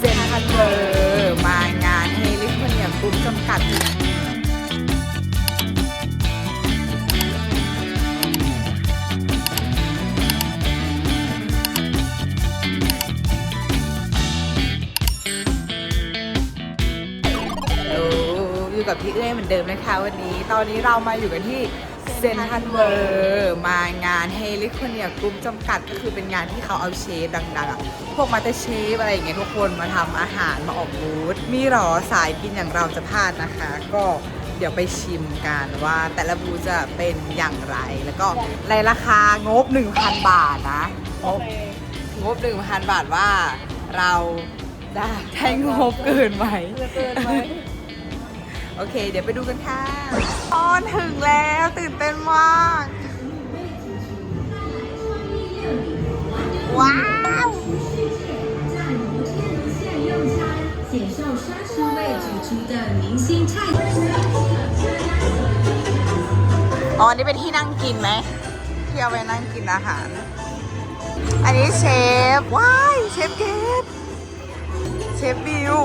เซ็นทรัลเวอมางานเฮลิคอนเนียกรุ๊ปจำกัดโอ้อยู่กับพี่เอ้ยเหมือนเดิมนะคะวันนี้ ตอนนี้เรามาอยู่กันที่ เซนทันเวอร์มางานเฮลิคอนเนียกรุ๊ปจำกัดก็คือเป็นงานที่เขาเอาเชฟดังๆอะพวกมาเตเชฟอะไรอย่างเงี้ยทุกคนมาทำอาหารมาออกบูธมีหรอสายกินอย่างเราจะพลาดนะคะ ก็เดี๋ยวไปชิมกันว่าแต่ละบูธจะเป็นอย่างไร แล้วก็ในราคางบ 1,000 บาทนะงบงบ 1,000 บาทว่าเราได้ได้งบเกินไหมเกินไหม โอเค เดี๋ยวไปดูกันค่ะออนถึงแล้วตื่นเต้นมาก ว้าว 介绍沙士味煮出的明星菜。 อ๋ออันนี้เป็นที่นั่งกินไหม ที่เอาไว้นั่งกินอาหาร อันนี้เชฟ ว้าย เชฟเกตเชฟบิว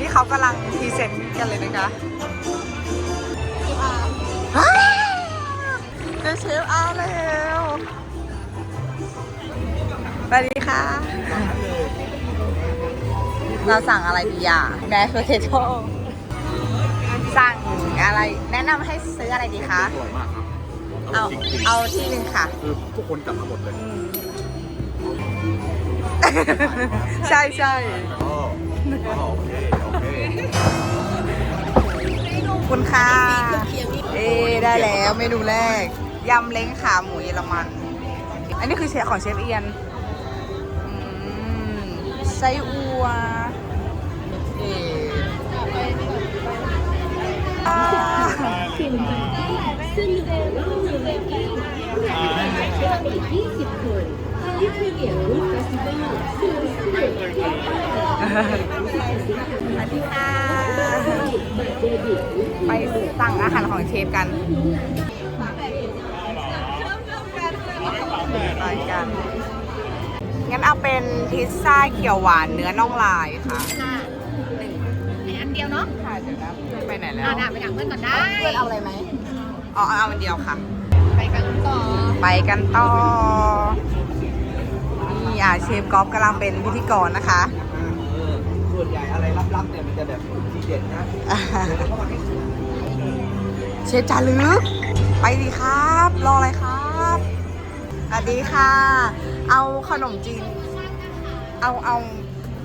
นี่เขากำลังพรีเซนต์กันเลยนะคะว้าวเจอเชฟอาร์แล้วสวัสดีค่ะ เราสั่งอะไรดีอะแมสโพเทโต้สั่งอะไร แนะนำให้ซื้ออะไรดีคะ อร่อยมากครับเอาจริงๆเอาที่หนึ่งค่ะคือทุกคนกลับมาหมดเลยใช่ใช่อ๋ออ๋อโอเคโอเคขอบคุณค่ะเอ๊ได้แล้วเมนูแรกยำเล้งขาหมูเยอรมัน อันนี้คือเชฟของเชฟเอียนอืมไส้อัวเอ๊อ่า สวัสดีค่ะ ไปสั่งอาหารของเชฟกันไปกัน งั้นเอาเป็นพิซซ่าเขียวหวานเนื้อน่องลายค่ะค่ะหนึ่งอันเดียวเนาะ ค่ะเดี๋ยวนะเพื่อนไปไหนแล้วอ่าด่าไปถามเพื่อนก่อนได้ เพื่อนเอาอะไรไหมอ๋อเอาอันเดียวค่ะ ไปกันต่อ ไปกันต่อนี่อะเชฟก๊อฟกำลังเป็นพิธีกรนะคะส่วน ใหญ่อะไรลับๆเนี่ยมันจะแบบทีเด็ดนะเชฟจารึกไปดีครับ รออะไรครับสวัสดีค่ะ เอาขนมจีนเอาเอา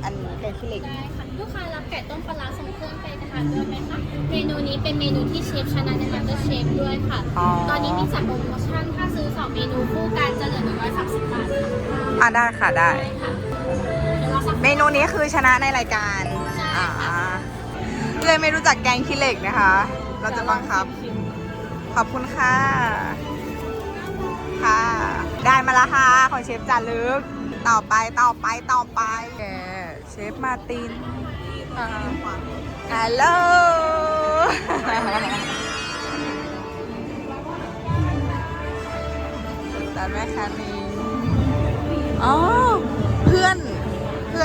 อันแกงขี้เหล็กได้ค่ะลูกค้ารับไก่ต้มปลาร้าทรงเครื่องไปทานด้วยไหมคะเมนูนี้เป็นเมนูที่เชฟชนะในมาสเตอร์เชฟด้วยค่ะอ๋อตอนนี้มีจัดโปรโมชั่นถ้าซื้อ2เมนูคู่กันจะเหลือ130บาทค่ะอะได้ค่ะได้ได้ค่ะ นูนี้คือชนะในรายการอ่าเลยไม่รู้จักแกงขี้เหล็กนะคะ เราจะบังคับ ขอบคุณค่ะ ค่ะ ได้มาล้วค่ะของเชฟจารึก ต่อไปต่อไปต่อไปแกเชฟมาตินฮัลโหลร้านแม่ค้านี้อ๋อ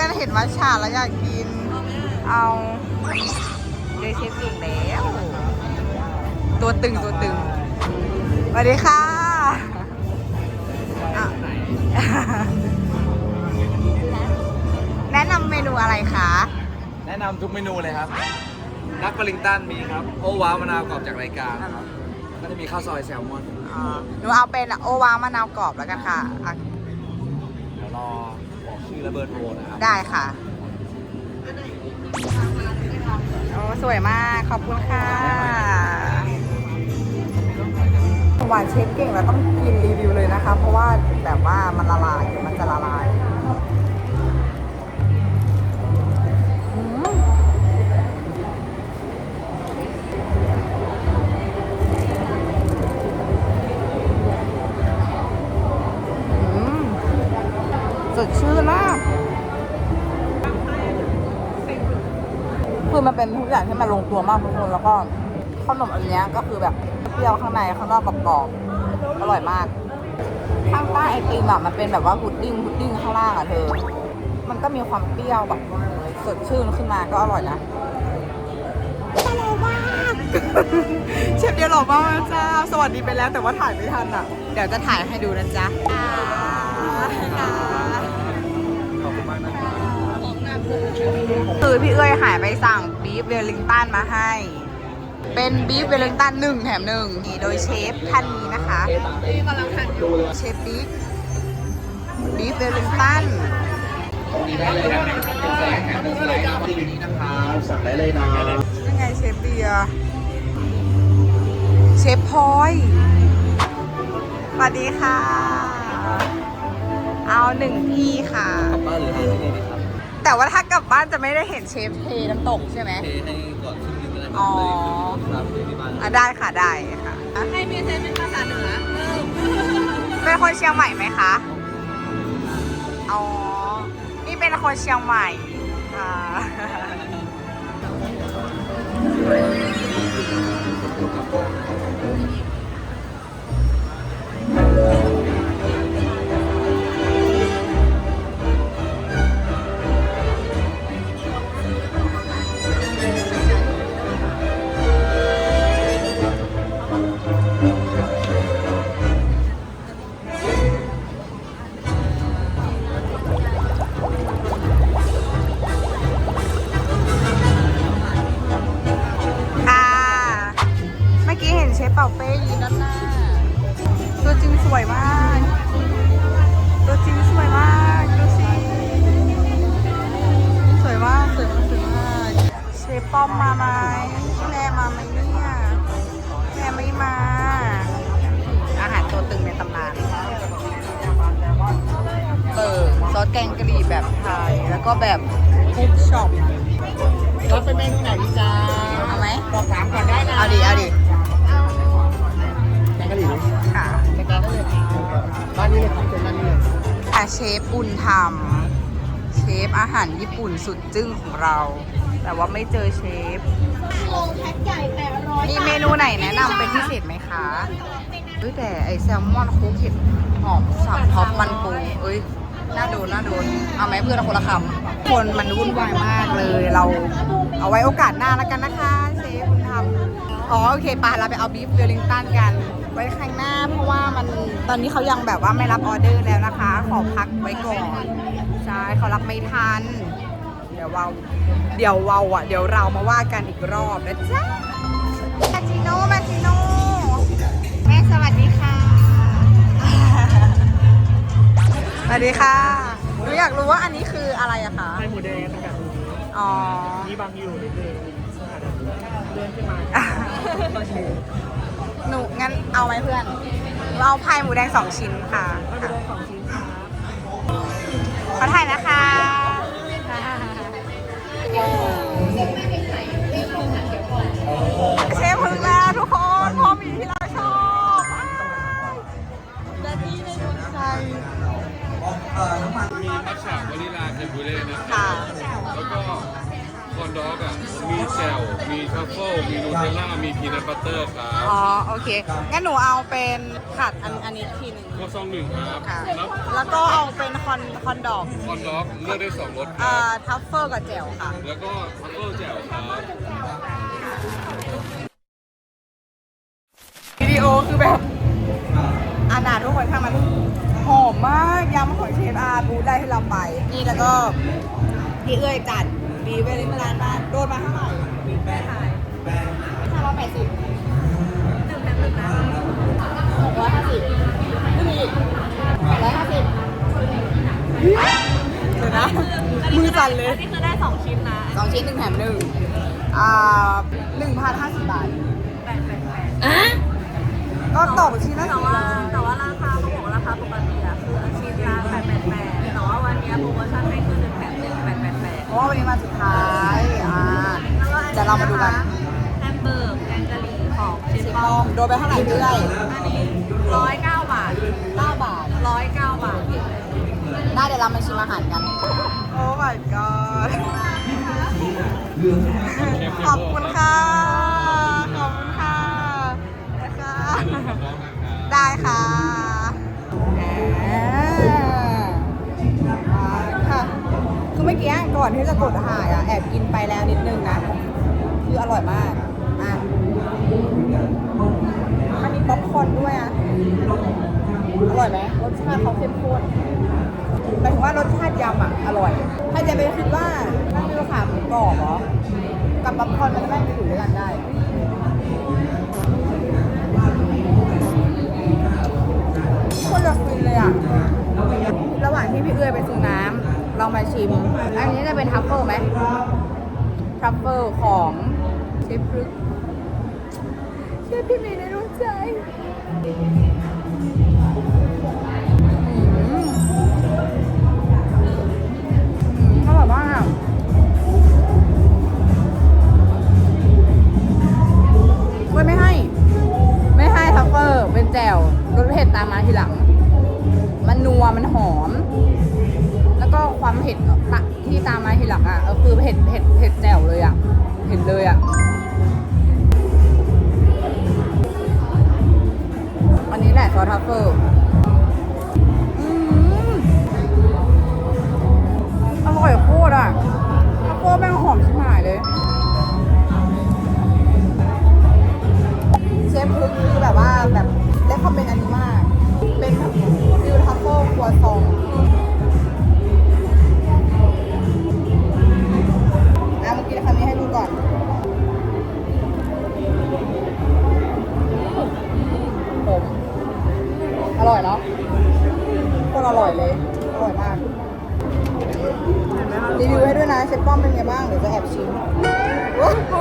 พื่อนเห็นมัชชาแล้วอยากกิน เอาเดยเชฟเก่งแล้ว ตัวตึงตัวตึงสวัสดีค่ะอะแนะนำเมนูอะไรคะ แนะนำทุกเมนูเลยครับ นักปริงตันมีครับ โอว้าวมะนาวกรอบจากรายการครับก็จะมีข้าวซอยแซลมอนอ่าหนูเอาเป็นโอวามะนาวกรอบแล้วกันค่ะอะเดี๋ยวรอบอก ชื่อและเบอร์โทรนะครับ ได้ค่ะโอ้สวยมาก ขอบคุณค่ะหวานเชฟเก่งแล้วต้องกินรีวิวเลยนะคะ เพราะว่าแบบว่ามันละลายเดี๋ยวมันจะละลาย เป็นทุกอย่างที่มันลงตัวมากทุกคนแล้วก็ขนมอันเนี้ยก็คือแบบเปรี้ยวข้างในข้างนอกกรอบๆอร่อยมาก ข้างใต้ไอติมอะมันเป็นแบบว่าพุดดิ้งพุดดิ้งข้างล่างอะเธอ มันก็มีความเปรี้ยวแบบสดชื่นขึ้นมาก็อร่อยนะหล่อมากเชฟเดียวหล่อมากนะจ้าสวัสดีไปแล้วแต่ว่าถ่ายไม่ทันอะ เดี๋ยวจะถ่ายให้ดูนะจ๊ะ คือพี่เอ้ยหายไปสั่งบีฟเวลลิงตันมาให้ เป็นบีฟเวลลิงตันหนึ่งแถมหนึ่งโดยเชฟท่านนี้นะคะกำลังทานอยู่เชฟบิ๊กบีฟเวลลิงตันสั่งได้เลยนะยังไงเชฟเบียร์เชฟพลอยสวัสดีค่ะ เอาหนึ่งที่ค่ะกลับบ้านหรือให้ที่นี่ดีครับ แต่ว่าถ้ากลับบ้านจะไม่ได้เห็นเชฟเทน้ำตกใช่ไหมเทให้ก่อนขึ้นนึงก็ได้อ๋อครับเทที่บ้านอะได้ค่ะได้ค่ะให้เมียเซนเป็นภาษาเหนือเออเป็นคนเชียงใหม่ไหมคะ อ๋อ นี่เป็นคนเชียงใหม่อ่าค่ะ จริงสวยมากตัวจริงสวยมากดูสิ สวยมากสวยมากสวยมากเชฟป้อมมาไหมแม่มาไหมเนี่ยแม่ไม่มา อาหารตัวตึงในตำนานเออซอสแกงกะหรี่แบบไทย แล้วก็แบบคุกช็อปเราเป็นเมนูไหนดีจ้าเอาไหมบอกถามก่อนได้นะ เอาดิ เอาดิ บ้านนี้เลยครับเป็นบ้านนี้เลยค่ะเชฟบุญธรรม เชฟอาหารญี่ปุ่นสุดจึ้งของเรา แต่ว่าไม่เจอเชฟ โลแพ็คใหญ่แปดร้อยมีเมนูไหนแนะนำเป็นพิเศษไหมคะเฮ้ยแต่ไอแซลมอนคุกเห็ดหอมสับท็อปมันปูเอ้ยน่าโดนน่าโดนเอาไหมเพื่อนเอาคนละคำคนมันวุ่นวายมากเลยเรา เอาไว้โอกาสหน้าแล้วกันนะคะ เชฟบุญธรรมอ๋อโอเคปะเราไปเอาบีฟเวลลิงตันกัน ไว้ข้างหน้า เพราะว่ามันตอนนี้เขายังแบบว่าไม่รับออเดอร์แล้วนะคะ ขอพักไว้ก่อนใช่เขารับไม่ทัน เดี๋ยวเราเดี๋ยวเราอะเดี๋ยวเรามาว่ากันอีกรอบนะจ๊ะมาจิโน่มาจิโน่แม่สวัสดีค่ะ สวัสดีค่ะหนูอยากรู้ว่าอันนี้คืออะไรอะคะไข่หมูแดงกับอ๋อนี่บางอยู่นิดนึงเลื่อนขึ้นมา หนูงั้นเอาไหมเพื่อนเราเอาพายหมูแดงสองชิ้นค่ะไม่เป็นไรสองชิ้น โอเค งั้นหนูเอาเป็นผัดอันอันนี้ทีหนึ่งข้าวซองหนึ่งครับค่ะ แล้วแล้วก็เอาเป็นคอนคอนดอกคอนด็อกเลือกได้สองรสคเอ่รับ อทัฟเฟิลกับแจ่วค่ะ แล้วก็ทัฟเฟิลแจ่วครับ วิดีโอคือแบบอานาทุกคนค่ะมันหอมมากยำของเชฟอาบูได้ให้เราไป นี่แล้วก็พี่เอ้ยจัดบีเวลิมลานมาโดนมาเท่าไหร่แม่ถ่ายห้าร้อยแปดสิบ ร้อยห้าสิบนี่แปดร้อยห้าสิบเดี๋ยวนะมือสั่นเลยนี่คือได้สองชิ้นนะสองชิ้นหนึ่งแถมหนึ่งอ่าหนึ่งพันห้าสิบบาทแปดแปดแปดก็ตกชิ้นละแต่สี่ว่าร้อยแต่ว่าราคาเขาบอกว่าราคาปกติอะคือชิ้นละแปดแปดแปดแต่ว่าวันนี้โปรโมชั่นให้คือหนึ่งแถมหนึ่งแปดแปดแปดเพราะว่าวันนี้มาสุดท้ายอ่าเดี๋ยวเรามาดูกันแฮมเบอร์กแกงกะหรี่ของเชฟสิบป้โมอมงโดนไปเท่าไหร่เรื่อยอันนี้ ร้อยเก้าบาทเก้าบาท ร้อยเก้าบาท ได้เดี๋ยวเรามาชิมอาหารกัน โอ้ my god ขอบคุณค่ะ ขอบคุณค่ะนะคะได้ค่ะแหมมาค่ะก่อนที่จะกดถ่ายอะแอบกินไปแล้วนิดนึงนะ คืออร่อยมาก อะมันมีป๊อปคอร์นด้วยอะ อร่อยไหมรสชาติเขาเข้มข้นหมายถึงว่ารสชาติยำอะอร่อยถ้าจะไปคิดว่านั่งดูขาหมูกรอบเหรอกับป๊อปคอร์นมันจะไม่ไปอยู่ด้วยกันได้คนละฟินเลยอะระหว่างที่พี่เอื้อยไปซื้อน้ำเรามาชิม อันนี้จะเป็นทัฟเฟิลไหมทัฟเฟิลของเชฟพรึกเชฟพี่เมย์ในรู้ใจ อืมอืมอร่อยมา หอมชิบหายเลย เชฟพึกคือแบบว่าแบบได้คอมเมนต์อันนี้มาก เป็นฟิวทัฟเฟิลครัวซองอะเมื่อกี้ทำนี้ให้ดูก่อนผมอร่อยเนาะโคนอร่อยเลย อร่อยมาก รีวิวให้ด้วยนะเชฟป้อมเป็นไงบ้างเดี๋ยวจะแอบชิมโอ้โห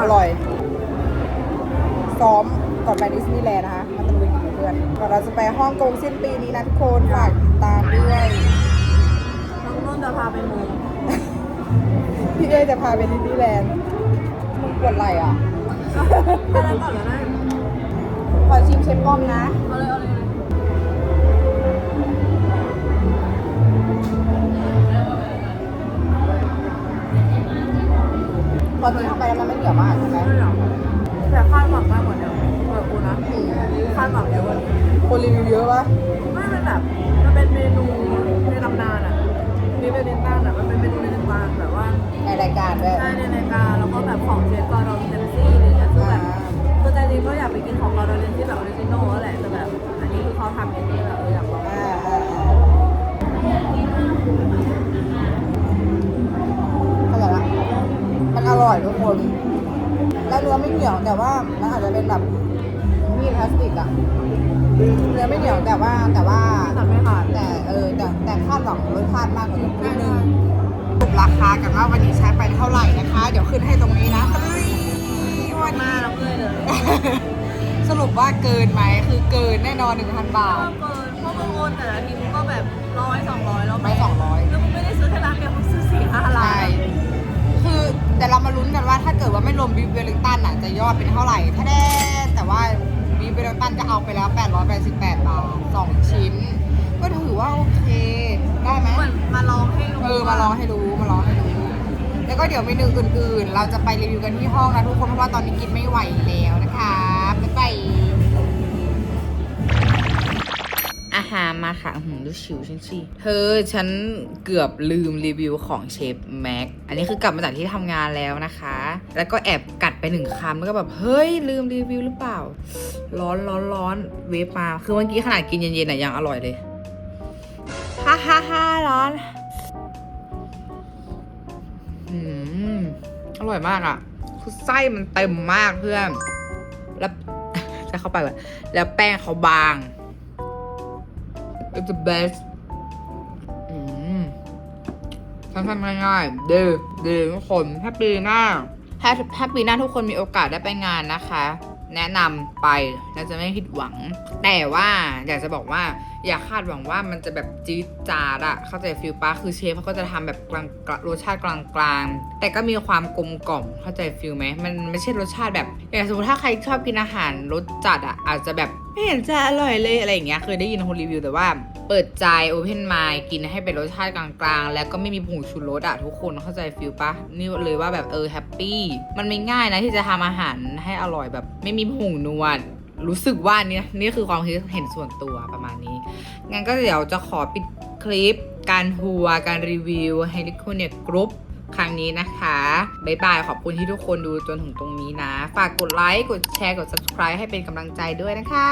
อร่อย ซ้อมก่อนไปดิสนีย์แลนด์นะคะมาตะลุยกับเพื่อนก่อนเราจะไปฮ่องกงสิ้นปีนี้นะทุกคนฝากติดตามด้วย น้องนุ่นจะพาไปมูพี่เอจะพาไปดิสนีย์แลนด์มึงปวดไหล่อะไปแล้วก่อนเลยนะ ขอชิมเชฟป้อมนะ เอาเลยเอาเลยพอกินเข้าไปแล้วมันไม่เหนียวมากใช่ไหม นื้อไม่เหนียวแต่ว่ามันอาจจะเป็นแบบมีดพลาสติกอะเนื้อไม่เหนียวแต่ว่าแต่ว่าแต่ไม่ขาดแต่เออแต่แต่คาดหวังรสชาติมากกว่านี้นิดนึงสรุปราคากันว่าวันนี้ใช้ไปเท่าไหร่นะคะ เดี๋ยวขึ้นให้ตรงนี้นะเอ้ยวันมานี้แล้วเพื่อนเลย สรุปว่าเกินไหมคือเกินแน่นอน1,000บาก็ทเกินเพราะบางคนแต่ละทีมันก็แบบร้อยสองร้อยแล้วร้อยสองร้อยแล้วมึง ว่าถ้าเกิดว่าไม่รวมบีฟเวลลิงตันอะจะยอดเป็นเท่าไหร่ถ้าได้แต่ว่าบีฟเวลลิงตันก็เอาไปแล้ว 888 บาท2ชิ้น ก็ถือว่าโอเค ได้ไหมเหมือนมาลองให้รู้เออมาลองให้รู้มาลองให้รู้ แล้วก็เดี๋ยวเมนูอื่นๆ เราจะไปรีวิวกันที่ห้องนะทุกคนเพราะว่าตอนนี้กินไม่ไหวแล้วนะคะบ๊ายบาย อาหารมาค่ะหืมดูชิวฉันสิเธอฉันเกือบลืมรีวิวของเชฟแม็ก อันนี้คือกลับมาจากที่ทำงานแล้วนะคะ แล้วก็แอบกัดไปหนึ่งคำแล้วก็แบบ เฮ้ย ลืมรีวิวหรือเปล่า ร้อนร้อนร้อนเวฟมาคือเมื่อกี้ขนาดกินเย็นๆน่ะยังอร่อยเลย ฮ่าฮ่าฮ่าร้อนอืมอร่อยมากอะ คือไส้มันเต็มมากเพื่อน แล้วจะเข้าไปก่อนแล้วแป้งเขาบาง it's the best อืมทำง่ายๆเดือเดือทุกคนถ้าปีหน้าถ้าถ้าปีหน้าทุกคนมีโอกาสได้ไปงานนะคะ แนะนำไปน่าจะไม่ผิดหวัง แต่ว่าอยากจะบอกว่า อย่าคาดหวังว่ามันจะแบบจี๊ดจาดอะเข้าใจฟิลปะคือเชฟเขาก็จะทำแบบกลางรสชาติกลางๆ แต่ก็มีความกลมกล่อมเข้าใจฟิลไหมมันไม่ใช่รสชาติแบบอย่างสมมติถ้าใครชอบกินอาหารรสจัดอะอาจจะแบบไม่เห็นจะอร่อยเลยอะไรอย่างเงี้ยเคยได้ยินคนรีวิวแต่ว่าเปิดใจ Open Mind กินให้เป็นรสชาติกลางๆ แล้วก็ไม่มีผงชูรสอะทุกคนเข้าใจฟิลปะนี่เลยว่าแบบเออแฮปปี้มันไม่ง่ายนะที่จะทำอาหารให้อร่อยแบบ ไม่มีผงนวด รู้สึกว่านี่นี่คือความคิดเห็นส่วนตัวประมาณนี้ งั้นก็เดี๋ยวจะขอปิดคลิป การทัวร์การรีวิวให้ลิคเนียกรุ๊ปครั้งนี้นะคะ บ๊ายบาย ขอบคุณที่ทุกคนดูจนถึงตรงนี้นะ ฝากกดไลค์ กดแชร์ กด subscribe ให้เป็นกำลังใจด้วยนะคะ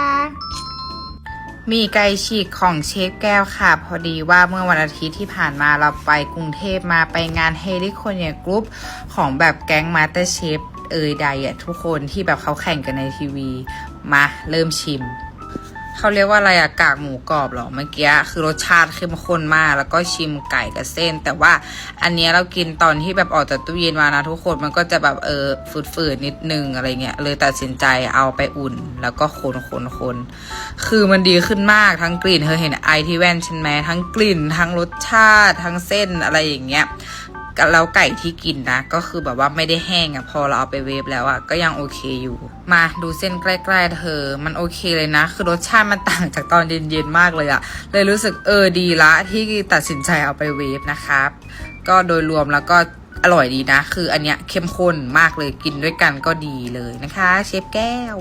มีไก่ฉีกของเชฟแก้วค่ะ พอดีว่าเมื่อวันอาทิตย์ที่ผ่านมาเราไปกรุงเทพมาไปงานเฮลิคอนเนียกรุ๊ปของแบบแก๊งมาสเตอร์เชฟเอยใดอะทุกคนที่แบบเขาแข่งกันในทีวี มาเริ่มชิม เขาเรียกว่าอะไรอะกากหมูกรอบหรอเมื่อกี้คือรสชาติเข้มข้นมาก แล้วก็ชิมไก่กับเส้น แต่ว่าอันนี้เรากินตอนที่แบบออกจากตู้เย็นมานะทุกคนมันก็จะแบบเออฝืดๆนิดนึงอะไรเงี้ยเลยตัดสินใจเอาไปอุ่น แล้วก็คนคนคนคือมันดีขึ้นมากทั้งกลิ่นเธอเห็นไอที่แว่นใช่ไหมทั้งกลิ่น ทั้งรสชาติทั้งเส้นอะไรอย่างเงี้ย แล้วไก่ที่กินนะ ก็คือแบบว่าไม่ได้แห้งอะ่ะพอเราเอาไปเวฟแล้วอะ่ะก็ยังโอเคอยู่ มาดูเส้นใกล้ๆเธอ มันโอเคเลยนะ คือรสชาติมันต่างจากตอนเย็นๆมากเลยอะ่ะ เลยรู้สึกเออดีละที่ตัดสินใจเอาไปเวฟนะครับ ก็โดยรวมแล้วก็อร่อยดีนะ คืออันเนี้ยเข้มข้นมากเลยกินด้วยกันก็ดีเลยนะคะ เชฟแก้ว